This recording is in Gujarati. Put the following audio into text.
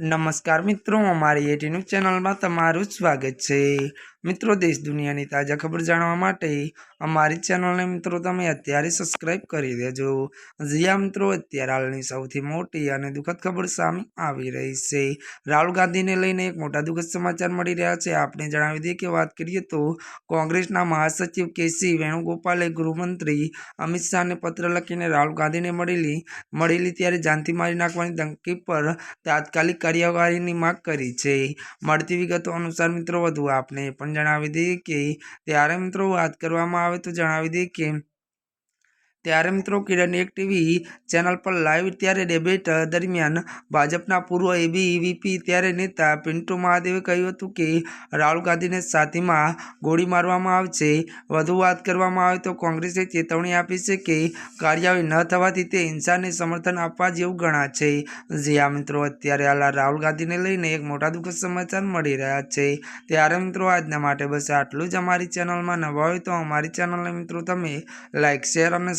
નમસ્કાર મિત્રો અમારી એટી ન્યૂઝ ચેનલમાં તમારું સ્વાગત છે. મિત્રો, દેશ દુનિયાની તાજા ખબર જાણવા માટે અમારી ચેનલને મિત્રો, તમે અત્યારે સબસ્ક્રાઇબ કરી દેજો. જીયા મિત્રો, અત્યારે હાલની સૌથી મોટી અને દુઃખદ ખબર સામે આવી રહી છે. રાહુલ ગાંધીને લઈને એક મોટા દુઃખદ સમાચાર મળી રહ્યા છે. આપણે જણાવી દઈએ કે વાત કરીએ તો કોંગ્રેસના મહાસચિવ કેસી વેણુગોપાલે ગૃહમંત્રી અમિત શાહને પત્ર લખીને રાહુલ ગાંધીને મળેલી મળેલી ત્યારે જાનથી મારી નાખવાની ધમકી પર તાત્કાલિક કાર્યવાહીની માંગ કરી છે. મળતી વિગતો અનુસાર મિત્રો, વધુ આપને એ જણાવી દઈએ કે ત્યારે મિત્રો વાત કરવામાં આવે તો જણાવી દઈએ કે ત્યારે મિત્રો કિરણ એક ટીવી ચેનલ પર લાઈવ ત્યારે ડિબેટ દરમિયાન ભાજપના પૂર્વ એબીવીપી ત્યારે નેતા પિન્ટુ મહાદેવે કહ્યું હતું કે રાહુલ ગાંધીને સાથીમાં ગોળી મારવામાં આવશે વધુ વાત કરવામાં આવે તો કોંગ્રેસે ચેતવણી આપી છે કે કાર્યવાહી ન થવાથી તે હિંસાને સમર્થન આપવા જેવું ગણાશે જે આ મિત્રો, અત્યારે હાલ રાહુલ ગાંધીને લઈને એક મોટા દુઃખદ સમાચાર મળી રહ્યા છે. ત્યારે મિત્રો આજના માટે બસ આટલું જ અમારી ચેનલમાં નવા હોય તો અમારી ચેનલને મિત્રો તમે લાઇક શેર અને